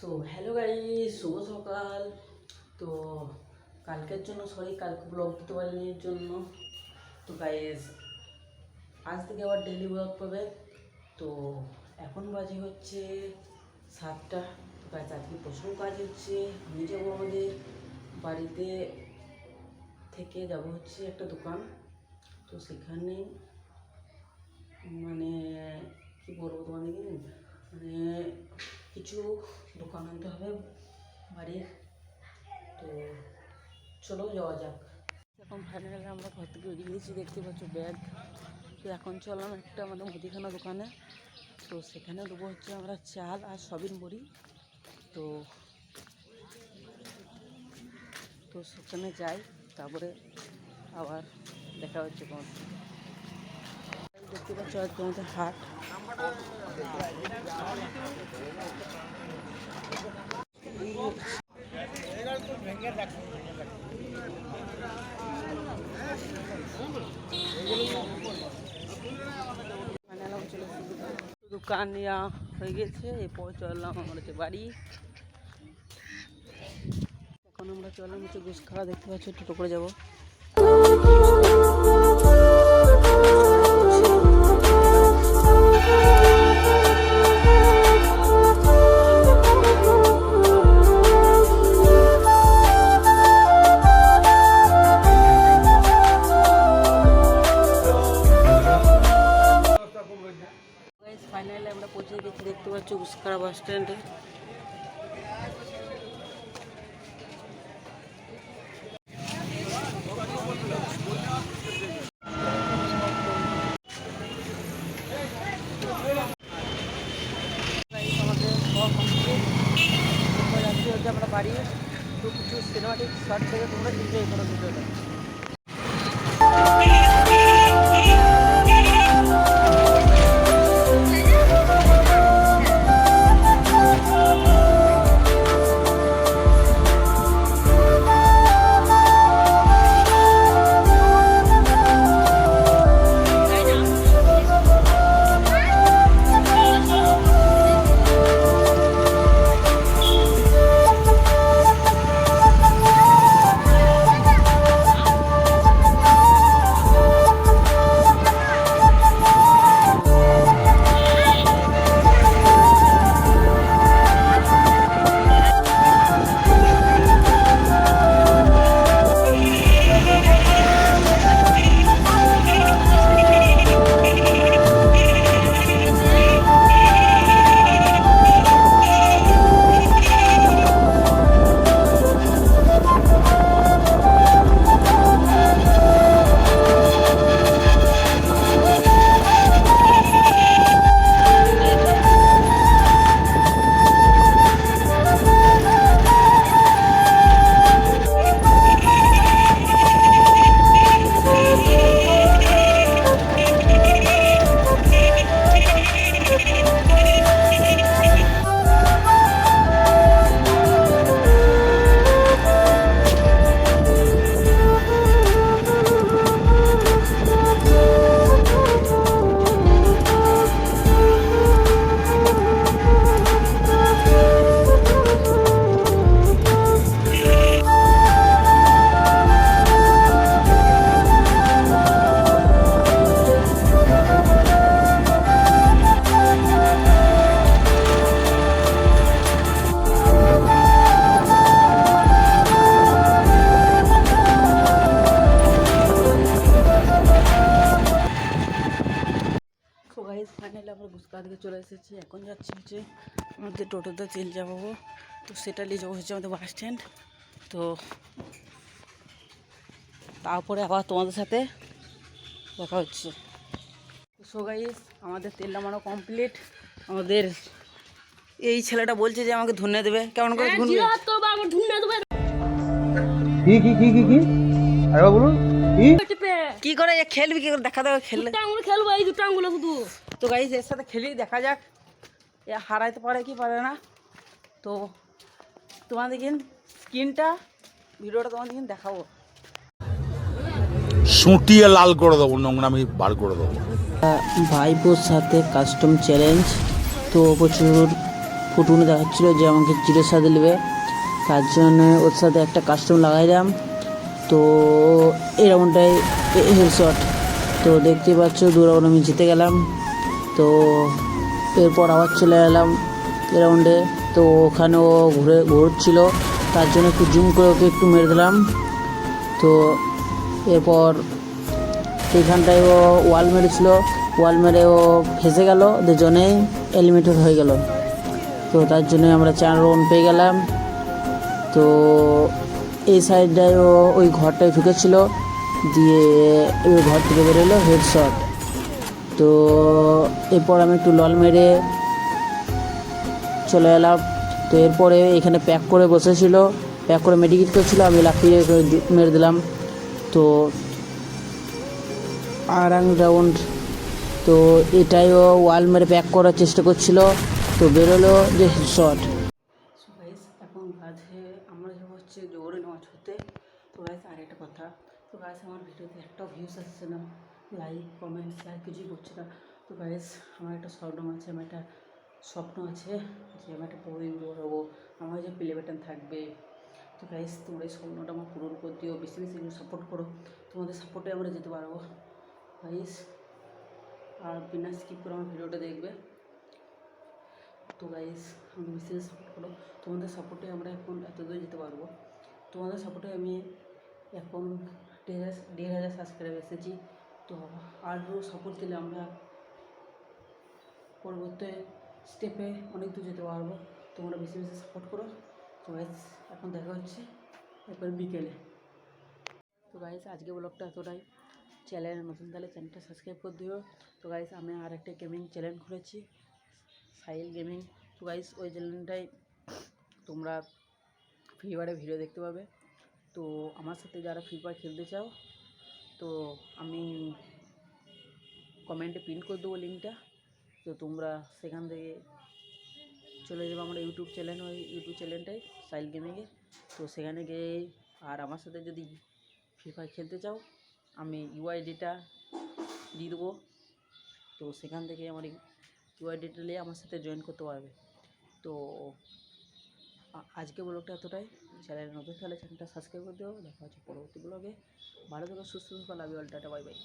So hello guy শুভ সকাল। তো কালকের জন্য সরি কালকে ব্লগ দিতে পারিনি এর জন্য। তো গাইজ আজ থেকে আবার ডেলি ব্লগ পাবে। তো এখন বাজে হচ্ছে সাতটা। তো গাইজ আজকে প্রচুর কাজ হচ্ছে। আমি যাব আমাদের বাড়িতে থেকে যাব হচ্ছে একটা দোকান। তো সেখানে মানে কি বলব তোমাদেরকে? আনতে হবে বাড়ির তো চলো যাওয়া যাক। এখন ফাইনালি আমরা ঘর থেকে বেরিয়ে গেছি, দেখতে পাচ্ছ ব্যাগ তো এখন চললাম একটা আমাদের মুদিখানা দোকানে। তো সেখানে দেবো হচ্ছে আমরা চাল আর সবিন বড়ি তো তো সেখানে যাই, তারপরে আবার দেখা হচ্ছে কোন দেখতে পাচ্ছ আজকে আমাদের হাট ফাইনাল আমি চলে এসেছি দোকান। হয়ে গেছে, এরপর চললাম আমাদের বাড়ি এখন আমরা চললাম হচ্ছে গোস খাওয়া, দেখতে পাচ্ছি, টোটো করে যাব ফাইনালি আমরা পৌঁছে গেছি, দেখতে পাচ্ছি উস্কারা বাস স্ট্যান্ডে আমরা বাড়ি, তো কিছু সিনেমাটিক শর্ট থেকে তোমরা এনজয় করো ভিডিওটা। চলে এসেছি। এখন যাচ্ছি হচ্ছে আমাদের টোটোতে তেল যাব তো সেটা নিয়ে যাব হচ্ছে আমাদের বাস স্ট্যান্ড তো তারপরে আবার তোমাদের সাথে দেখা হচ্ছে। সো গাইজ আমাদের তেল নামানো কমপ্লিট আমাদের এই ছেলেটা বলছে যে আমাকে ধুনে দেবে। কেমন করে ধুনবে? কি কি কি কি কি? আরেবা বলুন কি? কি করে খেলবি কি করে দেখা দেবে খেললে? আঙুল খেলব এই দুটো আঙুলে শুধু। তো গাইজ এর সাথে খেলি দেখা যাক। এ হারাইতে পারে কি পারে না। তো তোমাদের কিন্তু স্কিনটা ভিডিওটা তোমাদের কিন্তু দেখাবো। সুটিয়ে লাল করে দেবো নোংরামি বার করে দেবো। ভাইবোর সাথে কাস্টম চ্যালেঞ্জ তো প্রচুর ফুটুনে দেখাচ্ছিলো যে আমাকে জিরোর সাথে নেবে। তার জন্য ওর সাথে একটা কাস্টম লাগাইলাম। তো এই রাউন্ডটাই হেডশট তো দেখতে পাচ্ছ দু রাউন্ড আমি জিতে গেলাম। তো এরপর আবার চলে এলাম এই রাউন্ডে তো ওখানেও ঘুরে ঘুরছিল, তার জন্য একটু জুম করে ওকে একটু মেরে দিলাম। তো এরপর সেইখানটায় ও ওয়াল মেরেছিল, ওয়াল মেরে ও ফেসে গেল, দুজনেই এলিমিনেটেড হয়ে গেল। তো তার জন্য আমরা চার রাউন্ড পেয়ে গেলাম। তো এই সাইডটায় ও ওই ঘরটায় ঢুকেছিল, দিয়ে ওই ঘর থেকে বেরোলো হেডশট তো এরপর আমি একটু লল মেরে চলে এলাম। তো এরপরে এখানে প্যাক করে বসেছিল প্যাক করে মেডিকেট করছিল, আমি লাফিয়ে মেরে দিলাম। তো আর রাউন্ড তো এটাইও ওয়াল মেরে প্যাক করার চেষ্টা করছিল। তো বেরোলো যে শট এখন বাজে, আমরা যাব হচ্ছে জোরে হতে। তো আর একটা কথা। তো আমার ভিডিওতে আসছে না। লাইক কমেন্ট শেয়ার কিছুই করছে না। তো গাইস আমার একটা স্বপ্ন আছে, আমার একটা স্বপ্ন আছে যে আমি একটা বই পড়াবো, আমার যে প্লে বাটন থাকবে। তো গাইস তোমরা এই স্বপ্নটা আমার পূরণ করে দিও, বেশি বেশি সাপোর্ট করো, তোমাদের সাপোর্টে আমরা যেতে পারব। গাইস আর বিনা স্কিপ করে আমার ভিডিওটা দেখবে। তো গাইস আমি বেশি সাপোর্ট করো। তোমাদের সাপোর্টে আমরা এখন এত দূর যেতে পারব। তোমাদের সাপোর্টে আমি এখন দেড় হাজার দেড় হাজার সাবস্ক্রাইব এসেছি। তো আরও সাপোর্ট দিলে আমরা পরবর্তী স্টেপে অনেক দূর যেতে পারব। তোমরা বেশি বেশি সাপোর্ট করো। তো গাইস এখন দেখা হচ্ছে একবার বিকেলে। তো গাইস আজকে ব্লগটা এতটাই। চ্যানেল নতুন তাহলে চ্যানেলটা সাবস্ক্রাইব করে দিও। তো গাইস আমি আর একটা গেমিং চ্যানেল খুলেছি সাইল গেমিং তো গাইস ওই চ্যানেলটাই তোমরা ফ্রি ফায়ারে ভিডিও দেখতে পাবে। তো আমার সাথে যারা ফ্রি ফায়ার খেলতে চাও তো আমি কমেন্টে পিন করে দেবো লিঙ্কটা তো তোমরা সেখান থেকে চলে যাবে আমার ইউটিউব চ্যানেল ওই ইউটিউব চ্যানেলটাই সাইল গেমিংয়ে তো সেখানে গিয়ে আর আমার সাথে যদি ফ্রি ফায়ার খেলতে চাও, আমি ইউআইডিটা দিয়ে দেবো। তো সেখান থেকে আমার ইউআইডিটা নিয়ে আমার সাথে জয়েন করতে পারবে। তো আজকে ব্লগটা এতটাই। চ্যানেল নতুন তাহলে চ্যানেলটা সাবস্ক্রাইব করে দিও। দেখা হচ্ছে পরবর্তী ব্লগে। ভালো থেকো, সুস্থ থাকো love all tata bye bye